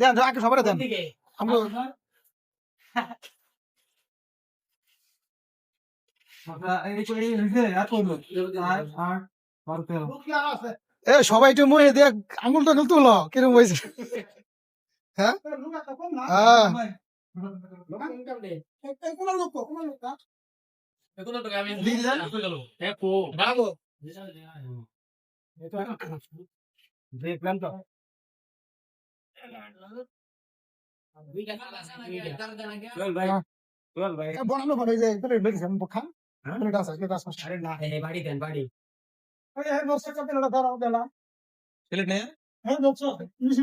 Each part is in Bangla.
দেন আগে সবাই দেন আমরা এ সবাই একটু মনে দেখ আঙুলটা তুল তুলো কিরম হয়েছে হ্যাঁ। হ্যাঁ। দেখলাম তো বনানো ভালো যে প্লেট বেরিয়েছে খান বাড়ি দেন বাড়ি হ্যাঁ ছেলে নেই হ্যাঁ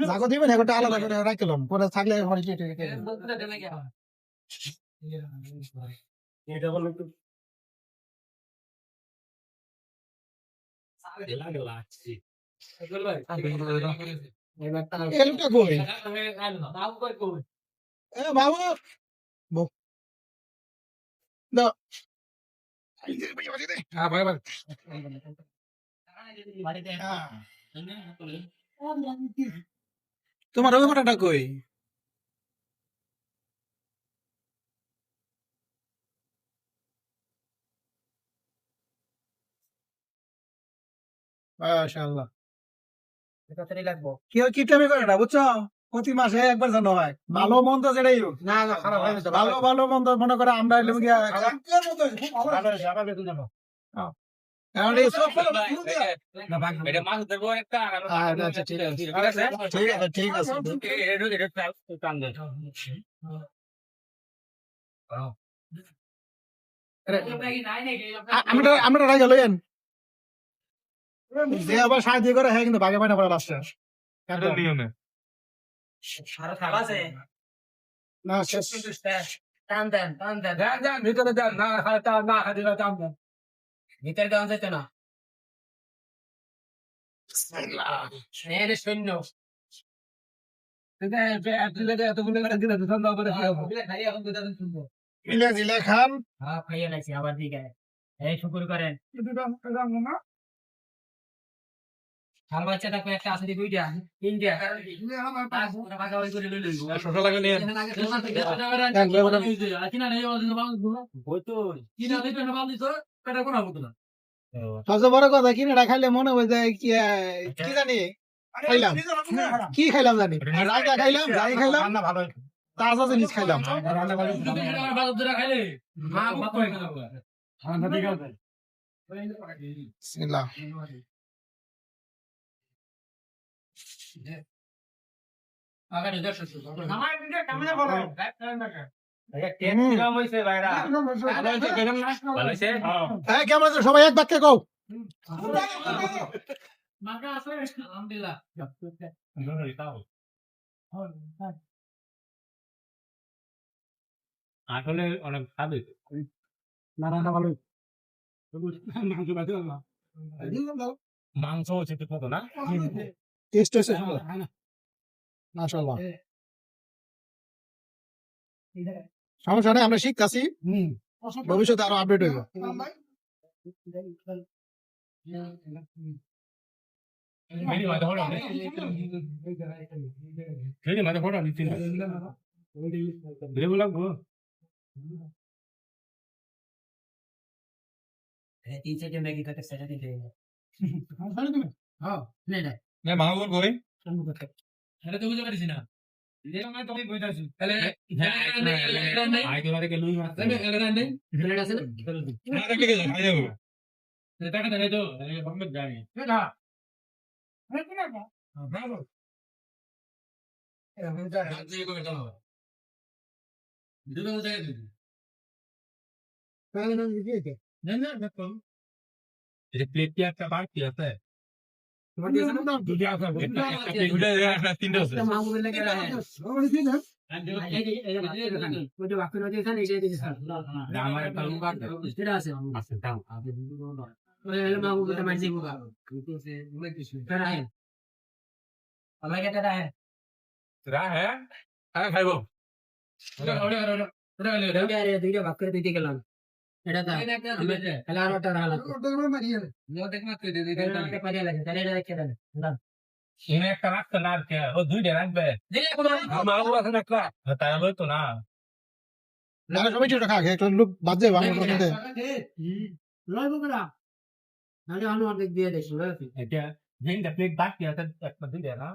জাগো দিবেন একটা আলাদা করে রাখলাম পরে থাকলে আমার কেটে কেটে এটা বলো একটু তোমার ওই ফটোটা কই মাশাআল্লাহ। লাগবো। কেউ কিপটামি করে না বুঝছ? প্রতি মাসে একবার জানো হয়। ভালো মন্দ যেটাই হোক। না না খারাপ হয়ে গেছে ভালো ভালো মন্দ মনে করে আমরা এলাম গিয়া ভালো আবার বেতন আ- আমরা আমরা গেলেন যে আবার সাহায্য করে হ্যাঁ কিন্তু বাগে পাঠা পড়া লাস্টে না শেষ টান দেন টান দেন। ভিতরে দেন না না হাজিরা দাম দেন। ভিতরে দেওয়া যেত না। এর সৈন্য। মিলে জিলে খান। হ্যাঁ খাইয়ে লাগছি আবার দিকে। এই শুকুর করেন। খাল বাচ্চাটা কয়েকটা আছে দি দুইটা তিনটা ভাগাভাগি করে লই লইব শশা লাগে নিয়ে। সবচেয়ে বড় কথা খাইলে মনে হয় যে কি জানি? খাইলাম। কি খাইলাম জানি? রায়তা খাইলাম যাই খাইলাম। তাজা জিনিস খাইলাম। কেমন আছো সবাই এক বাক্যে কও। আলহামদুলিল্লাহ। আসলে অনেক স্বাদ না ভালো মাংস হচ্ছে ঠিক মতো না? টেস্ট হয়েছে? মাশাআল্লাহ। সমস্যা নেই আমরা শিখতেছি। ভবিষ্যতে আরও আপডেট হইব। মেরি মাঝে ফটো মেরি মাঝে ফটো নিচ্ছি লেবু লাগবো তিন হ্যাঁ না না কই তো বুঝতে পারছি না প্লেট কি একটা বার কি আছে খাইবো দুইটা ভাগ করে দিতে গেলাম এটা দা তাহলে আর ওটা রাখলাম লো দেখ না তুই দিদি এটা পারিয়া লাগে তাহলে এটা রেখে দেন না এনে একটা রাখতে না আর কে ও দুইটা রাখবে দিলে কোনো আমার আলো আছে না একটা তাই লইতো না না সবাই ছোট খা একটা লোক বাদ যাবে আমার মধ্যে লয় বকরা নালে আলু অর্ধেক দিয়ে দেশ রাখি এটা যেটা প্লেট বাকি আছে একটা দুইটা না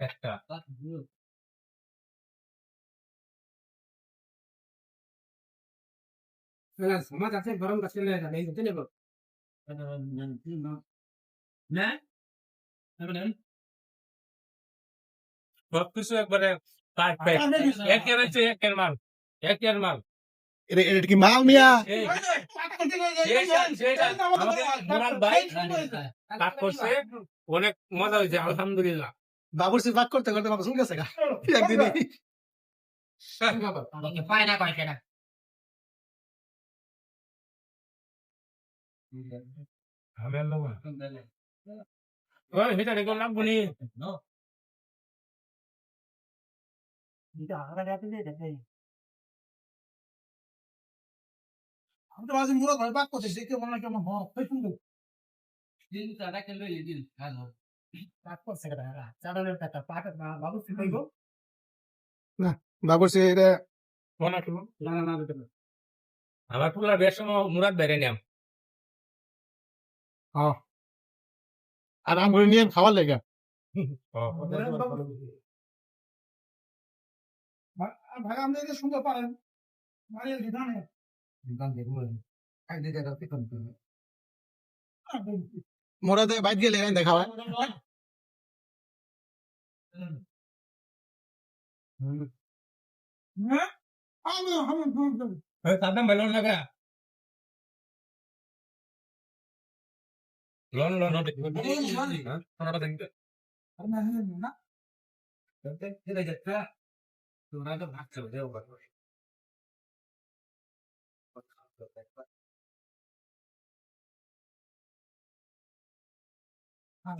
একটা সমাজ আছে গরম কাছে লে না এই তো নেব না সব কিছু একবারে পাক একের মাল একের মাল এটা কি মাল মিয়া অনেক মজা হয়েছে আলহামদুলিল্লাহ বাবুর সে বাক করতে করতে বাবু শুনে গেছে গা একদিন পায় না আমি তো মাঝে মুড়ো ঘর বাক মনে হয় কেমন হয় দিন তারা কেন দিন হ্যালো বাক করছে কেটা পাট বাবু সে কইব না বাবুর সে এটা কোন না না না আমার বেশ মুরাদ বেড়ে নিয়াম আর আঙ্গুলি নিয়ে খাওয়ার লেগে। ভাই আমাদের সুন্দর পারেন। মানে বিধানে। মোরা দে বাইট গেলে এনে দেখাওয়া সাদা মেলন লাগা লোন লোন তোরা দেখতে তোরা তো ভাগ চলে যাও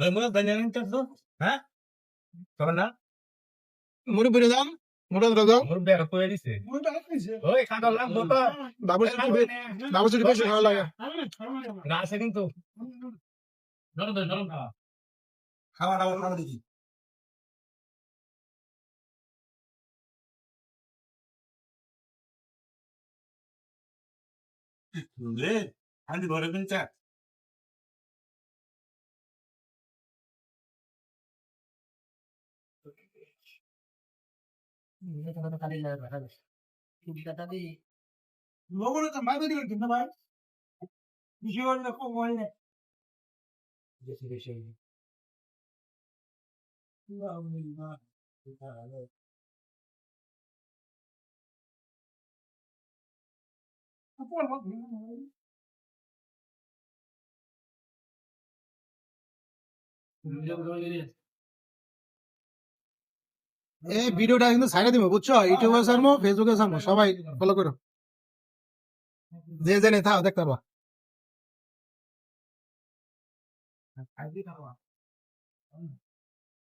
মুরাদ হ্যাঁ না বেড়ে দাম মোটা ধরে দাও। মোর বের করে দিছে। ওই খাদা তো বাবুর সাথে বাবুর সাথে বেশি ভালো লাগে। না আছে কিন্তু। নরম দে নরম খাওয়া খাওয়া দাওয়া খাওয়া দেখি। রে আমি ঘরে তো দি লোগোরে তো মাইবে দিল কিন্তু ভাই? বেশি হল না কম হল না বেশি বেশি এই ভিডিওটা কিন্তু ছাইড়া দিব বুঝছ? ইউটিউবে ছাড়বো ফেসবুকে ছাড়বো সবাই ফলো করো। যে যে নেতা দেখতে পাবা।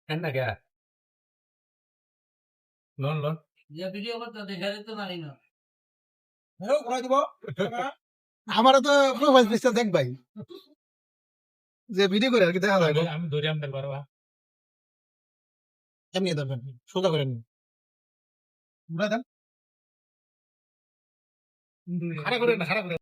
এন্না কে লোন লোন ভিডিও করতে দেখা যেত পারি না আমারও তো প্রোফাইল পিকচার দেখ ভাই যে ভিডিও করে আর কি দেখা আমি ধরে আমতে পারবা এমনি ধরবেন সোজা করে নিন দেন খাড়া করে না খাড়া করে